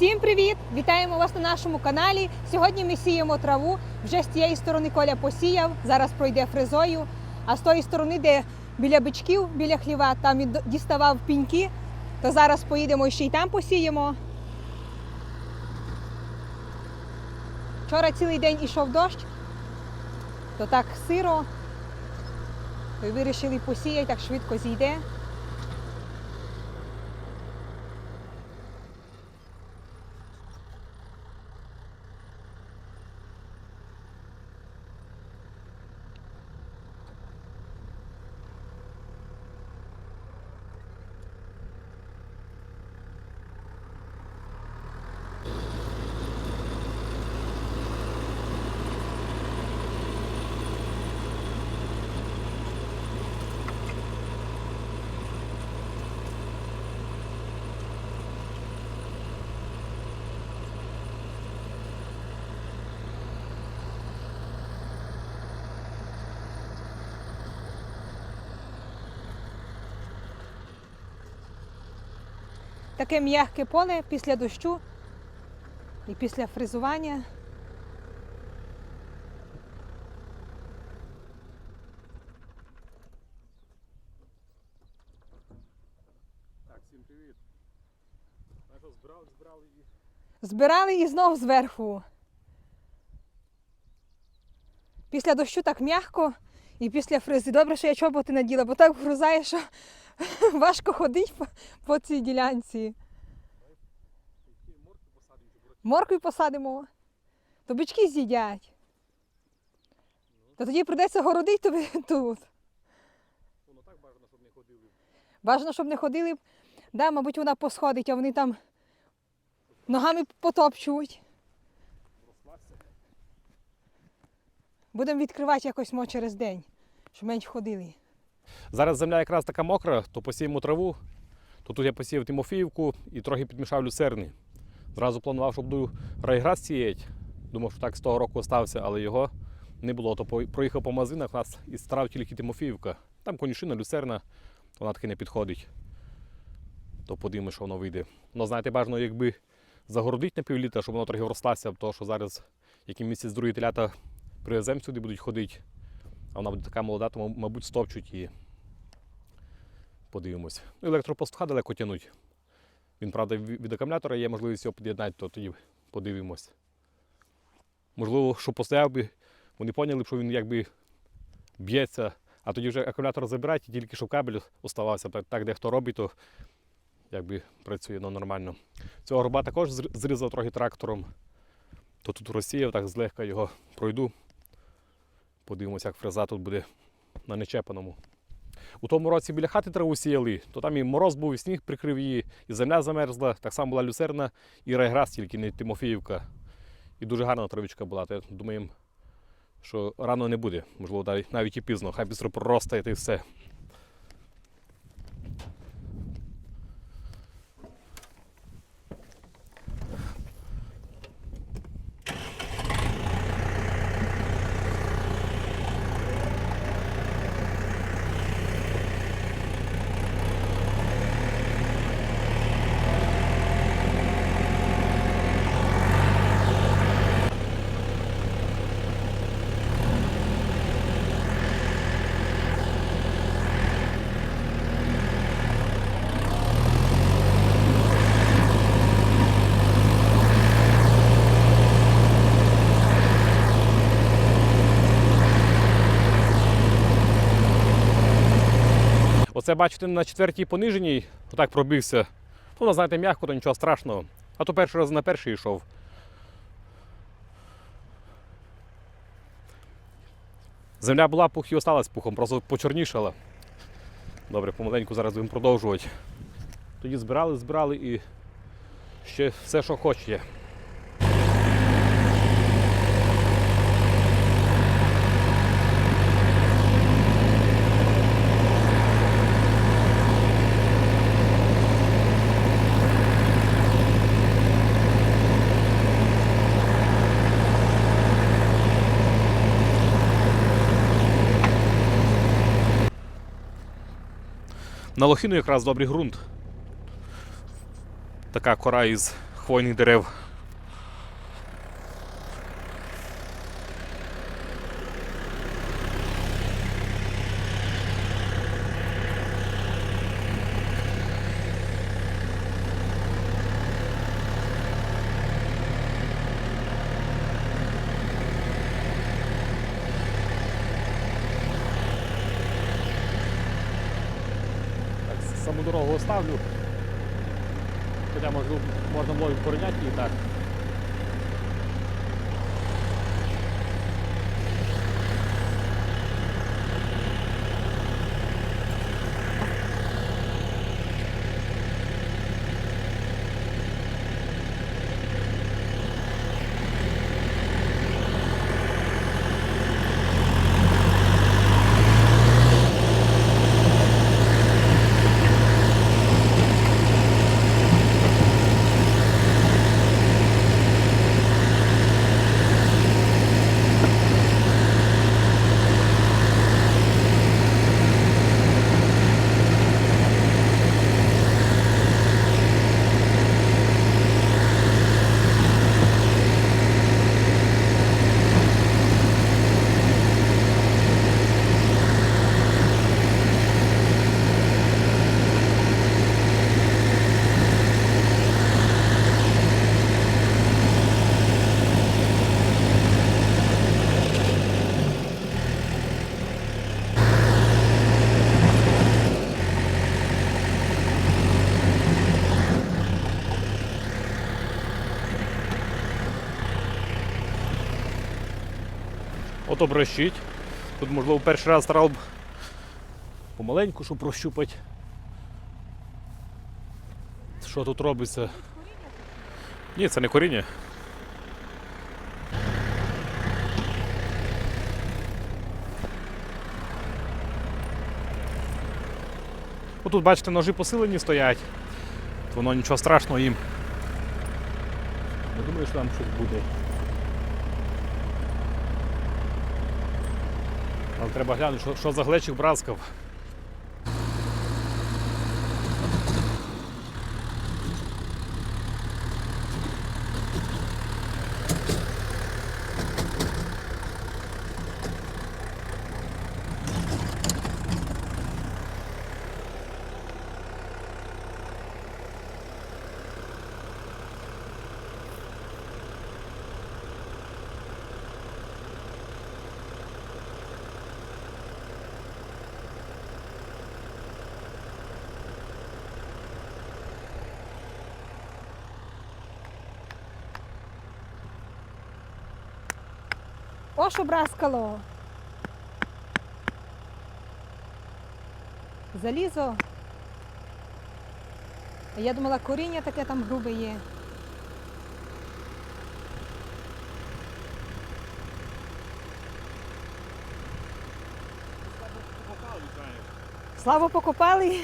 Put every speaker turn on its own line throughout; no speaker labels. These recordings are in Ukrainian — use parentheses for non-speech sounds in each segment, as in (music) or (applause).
Всім привіт! Вітаємо вас на нашому каналі. Сьогодні ми сіємо траву. Вже з цієї сторони Коля посіяв, зараз пройде фрезою. А з тої сторони, де біля бичків, біля хліва, там він діставав піньки, то зараз поїдемо ще й там посіємо. Вчора цілий день ішов дощ, то так сиро. То вирішили посіяти, так швидко зійде. Таке м'яке поле після дощу і після фрезування.
Так, всім привіт. Збирали, збирали і
Збирали і знов зверху. Після дощу так м'яко і після фрези. Добре, що я чоботи наділа, бо так грузає, що (laughs) важко ходити по, по цій ділянці.
морки посадимо,
то бички з'їдять. То тоді прийдеться городити тобі (laughs) тут.
Воно так бажано, щоб не ходили.
Бажано, щоб не ходили. Да, мабуть, вона посходить, а вони там ногами потопчуть. Будемо відкривати якось мо через день, щоб менш ходили.
Зараз земля якраз така мокра, то посіємо траву. То тут я посіяв Тимофіївку і трохи підмішав люцерни. Зразу планував, що буду райграс сіяти. Думав, що так з того року остався, але його не було. То проїхав по магазинах, у нас із трав тільки Тимофіївка. Там конюшина, люцерна, вона таки не підходить. То подивимося, що воно вийде. Ну, знаєте, бажано, якби загородити на півліта, щоб воно трохи врослася, тому що зараз який місяць другі телята привеземо сюди, будуть ходити. А вона буде така молода, то, мабуть, стопчуть і подивимось. Ну, електропостуха далеко тянуть. Він, правда, від акумулятора є можливість його під'єднати, то тоді подивимось. Можливо, що постояв би, вони поняли що він якби б'ється, а тоді вже акумулятор забирають, і тільки щоб кабель оставався. Так, так дехто робить, то якби працює ну, нормально. Цього горба також зр- зрізав трохи трактором. То тут розсіяв, так злегка його пройду. Подивимося, як фреза тут буде на нечепаному. У тому році біля хати траву сіяли, то там і мороз був, і сніг прикрив її, і земля замерзла. Так само була люцерна і райграс, тільки не Тимофіївка. І дуже гарна травичка була. То думаємо, що рано не буде. Можливо, навіть- і пізно. Хай бістро проростає та й все. Оце бачите на четвертій пониженій, отак пробився. Ну, знаєте, м'яко, то нічого страшного. А то перший раз на перший йшов. Земля була пух і осталась пухом, просто почорнішала. Добре, помаленьку зараз будемо продовжувати. Тоді збирали, збирали і ще все, що хоче. На лохину якраз добрий ґрунт. Така кора із хвойних дерев. Так, саму дорогу оставлю. Хоча можливо, можна було і вкореняти її так. Ото брещить. Тут, можливо, перший раз старав помаленьку, щоб прощупати. Що тут робиться? Ні, це не коріння. Отут, бачите, ножі посилені стоять. Воно нічого страшного їм. Не думаю, що там щось буде. Але треба глянути, що, що за глечик браскав.
Браскало. Залізо. Я думала, коріння таке там грубе є. Славу покопали.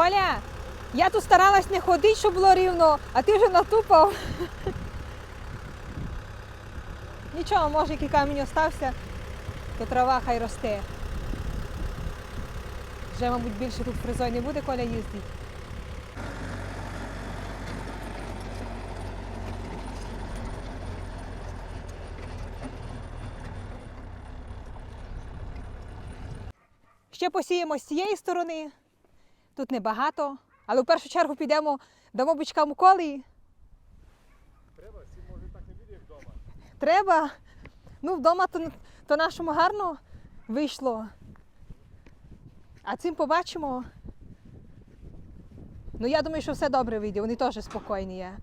Коля, я тут старалась не ходити, щоб було рівно, а ти вже натупав. Нічого, може, який камінь остався, то трава хай росте. Вже, мабуть, більше тут фризой не буде, Коля їздить. Ще посіємо з цієї сторони. Тут небагато, але в першу чергу підемо дамо бичкам уколи.
Треба, всі може так не буде, вдома.
Треба. Ну, вдома то, то нашому гарно вийшло. А цим побачимо. Ну, я думаю, що все добре вийде, вони теж спокійні є.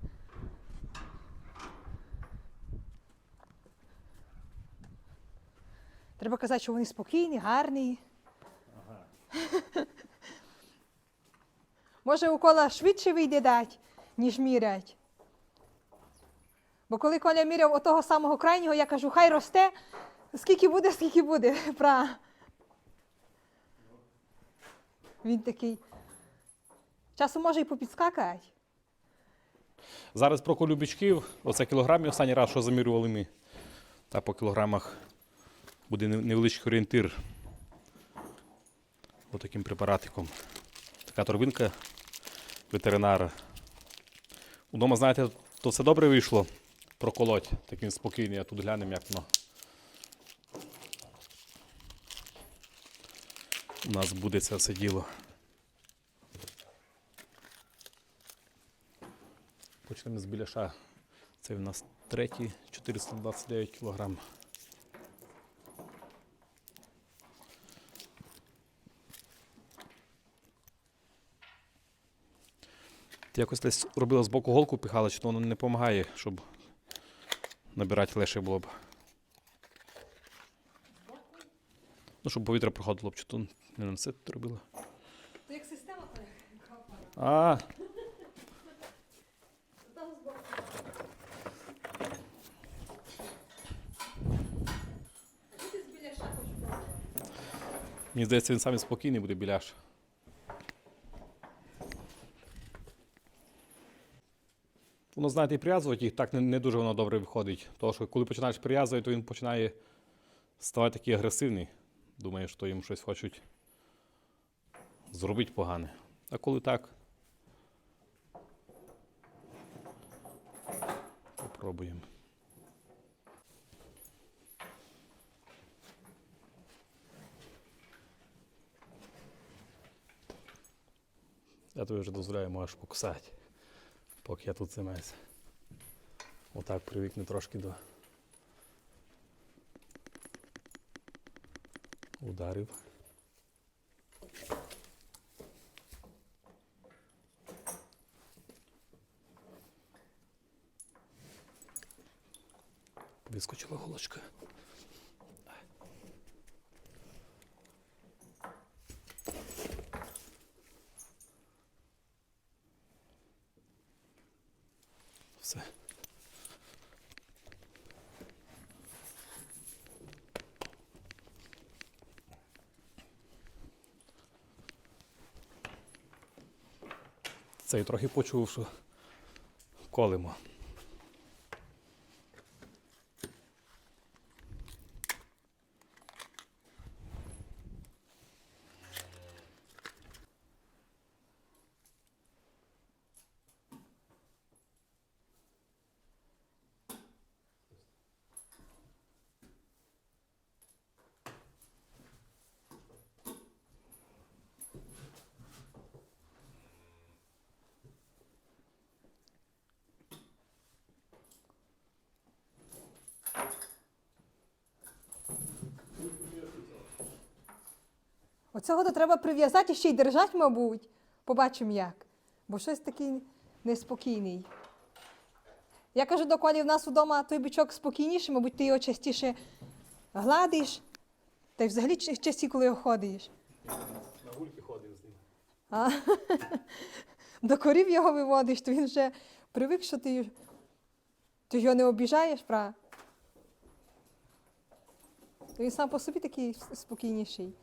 Треба казати, що вони спокійні, гарні. (laughs) Може, укола швидше вийде дать, ніж мірять. Бо коли Коля міряв отого самого крайнього, я кажу, хай росте, скільки буде, скільки буде. (laughs) Пра. Він такий, Часом може і попідскакати.
Зараз про колюбічків, оце кілограмів останній раз, що замірювали ми. Та по кілограмах буде невеличкий орієнтир. Отаким препаратиком. Така торбинка ветеринара. Удома, знаєте, то все добре вийшло. Проколоть. Так він спокійний, а тут глянемо, як воно. У нас буде це все діло. Почнемо з біляша. Це в нас третій 429 кг. Якось десь робила з боку голку піхала, чи то воно не допомагає, щоб набирати легше було б. Ну, щоб повітря проходило б, чи то не на це ти робила.
То як система
А, мені здається, він саме спокійний буде біляш. Воно, знаєте, і прив'язувати їх так не, не дуже воно добре виходить. Тому що коли починаєш прив'язувати, то він починає ставати такий агресивний. Думає, що їм щось хочуть зробити погане. А коли так, попробуємо. Я тобі вже дозволяю, можеш покусати, поки я тут займаюся. Отак привикну трошки до ударів. Вискочила голочка. Все. Це я трохи почув, що колимо.
Оцього то треба прив'язати і ще й держати, мабуть. Побачимо як. Бо щось такий неспокійний. Я кажу до Колі, в нас вдома той бичок спокійніший, мабуть, ти його частіше гладиш, та й взагалі ч- часті, коли його ходиш.
На гульки ходив з ним.
А? До корів його виводиш, то він вже привик, що ти, ти його не обіжаєш, правда? То він сам по собі такий спокійніший.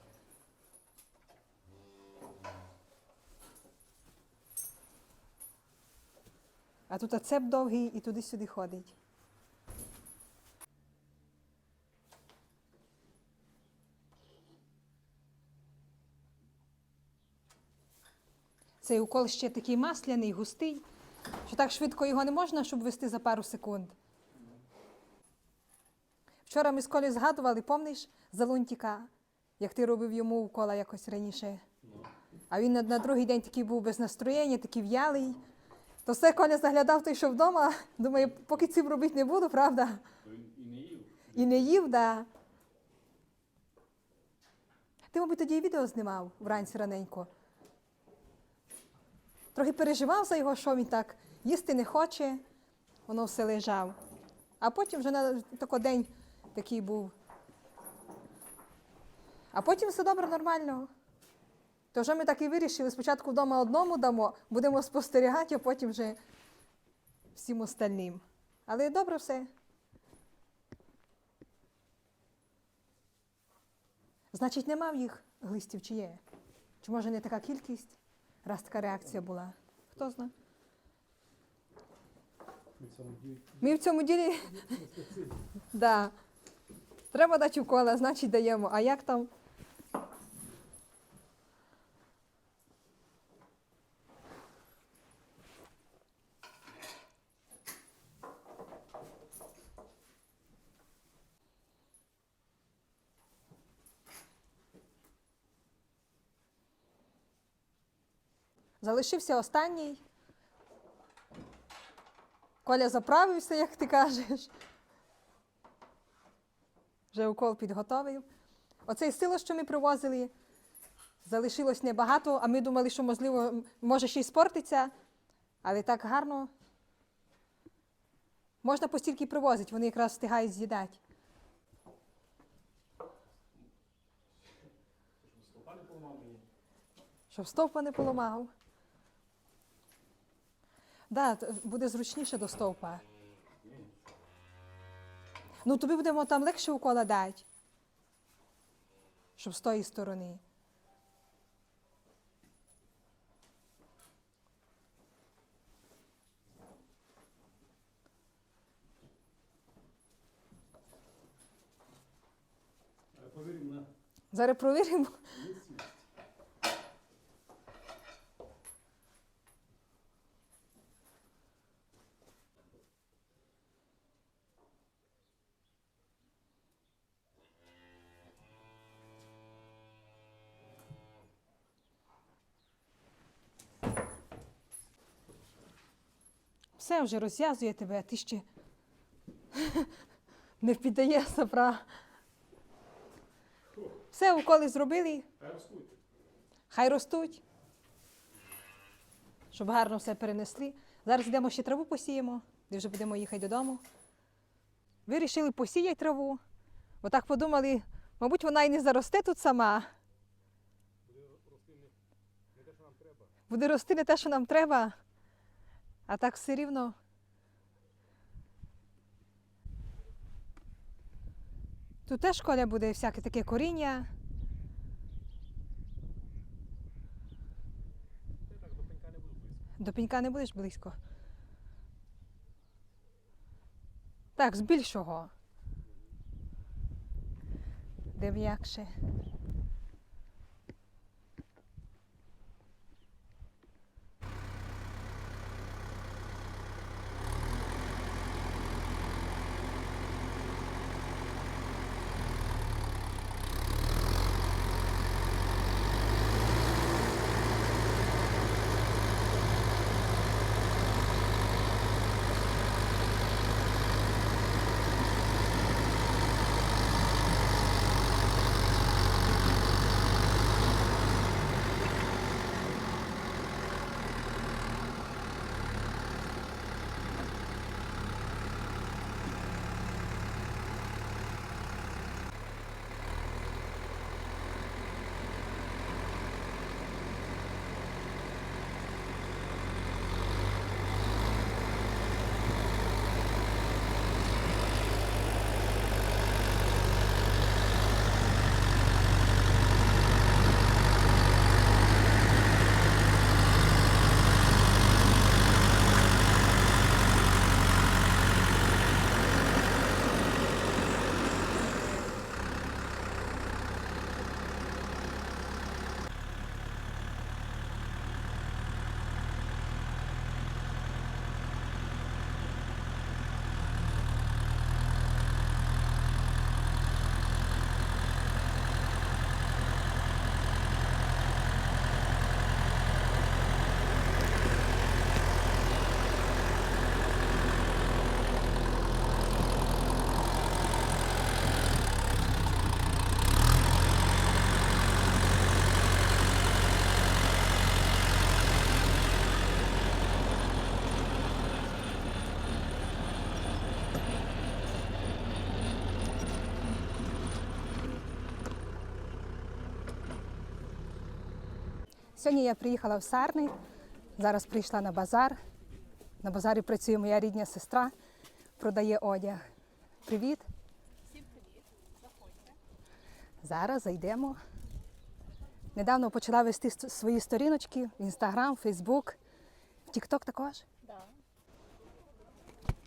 А тут оцеп довгий і туди-сюди ходить. Цей укол ще такий масляний, густий, що так швидко його не можна, щоб вести за пару секунд. Вчора ми з Колі згадували, помниш, за лунтика, як ти робив йому укола якось раніше. А він на, на другий день такий був без настроєння, такий в'ялий. То все Коля заглядав той, що вдома. Думає, поки цим робити не буду, правда?
І не їв.
І не їв, да. Ти, мабуть, тоді і відео знімав вранці раненько. Трохи переживав за його, що він так їсти не хоче, воно все лежав. А потім вже на тако день такий був. А потім все добре, нормально. То вже ми так і вирішили, спочатку вдома одному дамо, будемо спостерігати, а потім вже всім остальним. Але добре все. Значить, нема в їх глистів чи є? Чи може не така кількість? раз така реакція була. Хто знає? Ми в цьому ділі. (laughs) да. Треба дати укола, значить даємо. А як там? Залишився останній. Коля заправився, як ти кажеш. Вже укол підготовив. Оцей сило, що ми привозили, залишилось небагато, а ми думали, що, можливо, може ще й спортиться, але так гарно. Можна постільки привозити, вони якраз встигають з'їдати. Щоб стовпа не поламав. Да, буде зручніше до стовпа. Ну, тобі будемо там легше укола дати. Щоб з тої сторони. Зараз провіримо. Все вже розв'язує тебе, а ти ще (laughs) не піддає сапра. Все, уколи зробили, хай ростуть, щоб гарно все перенесли. Зараз йдемо ще траву посіємо, і вже будемо їхати додому. Вирішили посіяти траву. Отак подумали, мабуть, вона і не заросте тут сама. Буде рости не те, що нам треба. А так все рівно. Тут теж коля буде всяке таке коріння. До пенька не будеш близько. Так, з більшого. Де м'якше. Сьогодні я приїхала в Сарни, зараз прийшла на базар. На базарі працює моя рідня сестра, продає одяг. Привіт. Всім привіт, заходьте. Зараз зайдемо, недавно почала вести свої сторіночки в Інстаграм, Фейсбук, в Тікток також.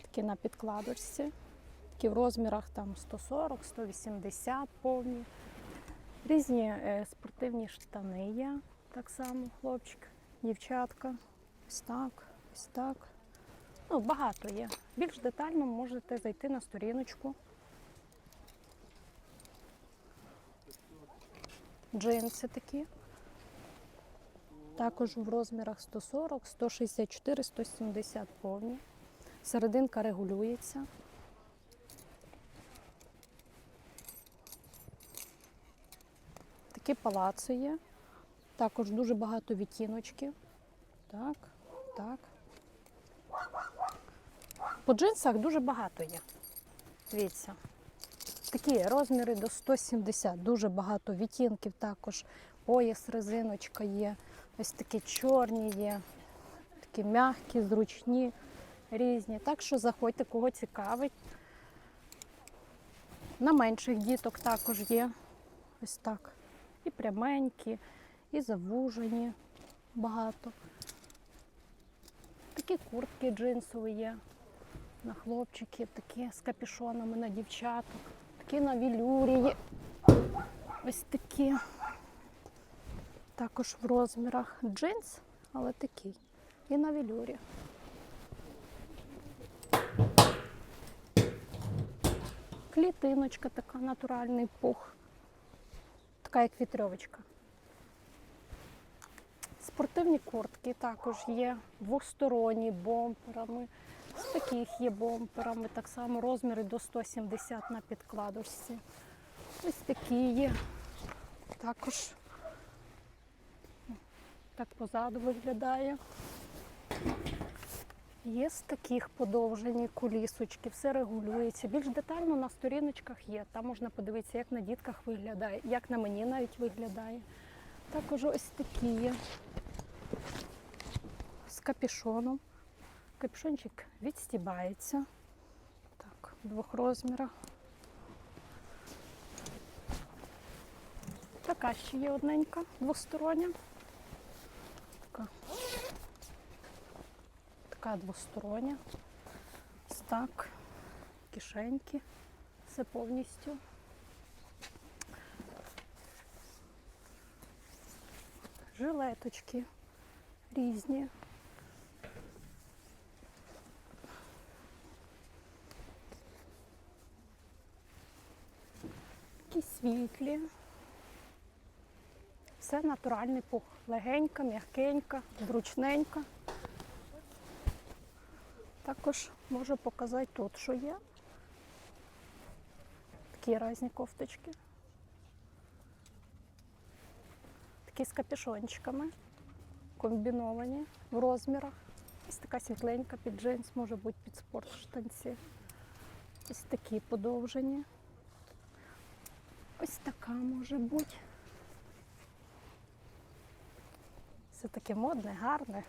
Такі на підкладочці. Такі в розмірах там 140, 180 повні. Різні е, спортивні штани є. Так само, хлопчик, дівчатка. Ось так, ось так. Ну, багато є. Більш детально можете зайти на сторіночку. Джинси такі. Також в розмірах 140, 164, 170 повні. Серединка регулюється. Такі палаци є. Також дуже багато відтіночків. Так, так. По джинсах дуже багато є. Дивіться. Такі розміри до 170, дуже багато відтінків також. Пояс, резиночка є. Ось такі чорні є, такі м'які, зручні різні. Так що заходьте, кого цікавить. На менших діток також є. Ось так. І пряменькі, і завужені багато. Такі куртки джинсові є. На хлопчиків, такі з капюшонами на дівчаток, такі на вілюрі є. Ось такі. Також в розмірах джинс, але такий. І на вілюрі. Клітиночка така, натуральний пух. Така як вітрьовочка. Спортивні куртки також є двосторонні бомперами. З таких є бомперами, так само розміри до 170 на підкладочці. Ось такі є. Також так позаду виглядає. Є з таких подовжені кулісочки, все регулюється. Більш детально на сторіночках є. Там можна подивитися, як на дітках виглядає, як на мені навіть виглядає. Також ось такі є капюшоном. Капюшончик відстібається. Так, в двох розмірах. Така ще є одненька, двостороння. Така така двостороння. Ось так. Кишеньки. Все повністю. Жилеточки різні. Такі світлі. Все натуральний пух. Легенька, м'якенька, зручненька. Також можу показати тут, що є. Такі різні кофточки. Такі з капюшончиками, комбіновані в розмірах. Ось така світленька під джинс, може бути під спорт штанці. Ось такі подовжені. Ось така може бути. Все таке модне, гарне.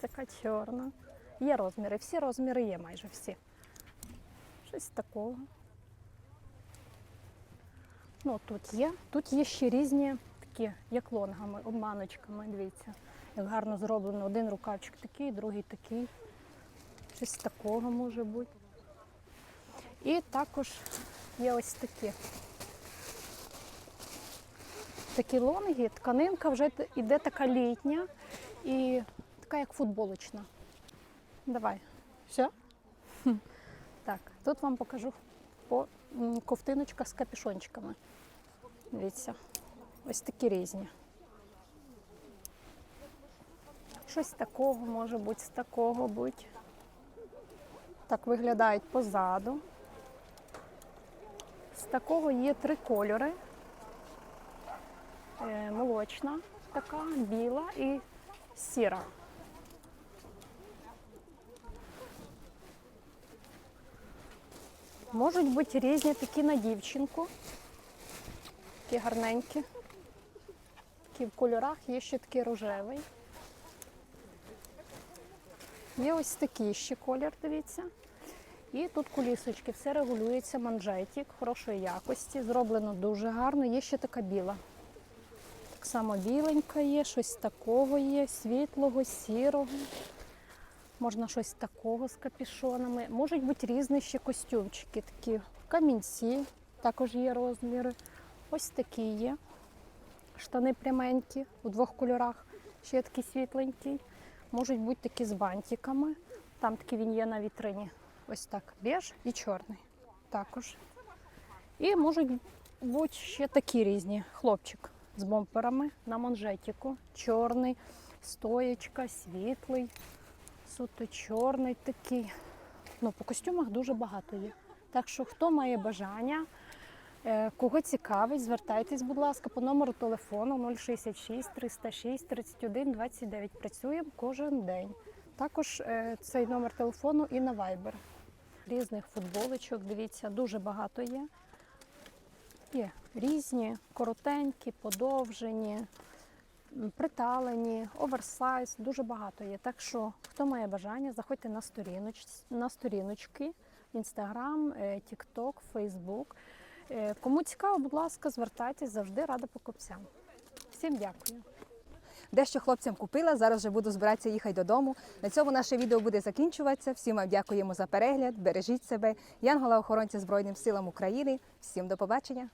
Така чорна. Є розміри, всі розміри є майже всі. Щось такого. Ну, тут є. Тут є ще різні такі, як лонгами, обманочками. Дивіться, як гарно зроблено. Один рукавчик такий, другий такий. Щось такого може бути. І також є ось такі. Такі лонги, тканинка вже іде така літня і така як футболочна. Давай. Все? Так, тут вам покажу по ковтиночка з капюшончиками. Дивіться, ось такі різні. Щось такого може бути, з такого бути. Так виглядають позаду. Такого є три кольори. Е, молочна, така, біла і сіра. Можуть бути різні такі на дівчинку. Такі гарненькі. Такі в кольорах, є ще такий рожевий. Є ось такий ще колір, дивіться. І тут кулісочки, все регулюється, манжетик хорошої якості, зроблено дуже гарно. Є ще така біла. Так само біленька є, щось такого є, світлого, сірого. Можна щось такого з капішонами. Можуть бути різні ще костюмчики, такі камінці, також є розміри. Ось такі є. Штани пряменькі у двох кольорах, ще такий світленький. Можуть бути такі з бантиками. Там такий він є на вітрині. Ось так, беж і чорний. Також. І можуть бути ще такі різні. Хлопчик з бомперами на манжетіку. Чорний, стоєчка, світлий, суто чорний такий. Ну, по костюмах дуже багато є. Так що, хто має бажання, е, кого цікавить, звертайтесь, будь ласка, по номеру телефону 066 306 31 29. Працюємо кожен день. Також е, цей номер телефону і на Viber. Різних футболочок, дивіться, дуже багато є. Є різні, коротенькі, подовжені, приталені, оверсайз, дуже багато є. Так що, хто має бажання, заходьте на, сторіноч, на сторіночки, Інстаграм, Тікток, Фейсбук. Е, Кому цікаво, будь ласка, звертайтесь, завжди рада покупцям. Всім дякую.
Дещо хлопцям купила, зараз вже буду збиратися їхати додому. На цьому наше відео буде закінчуватися. Всім вам дякуємо за перегляд. Бережіть себе. Янгола охоронця Збройним силам України. Всім до побачення.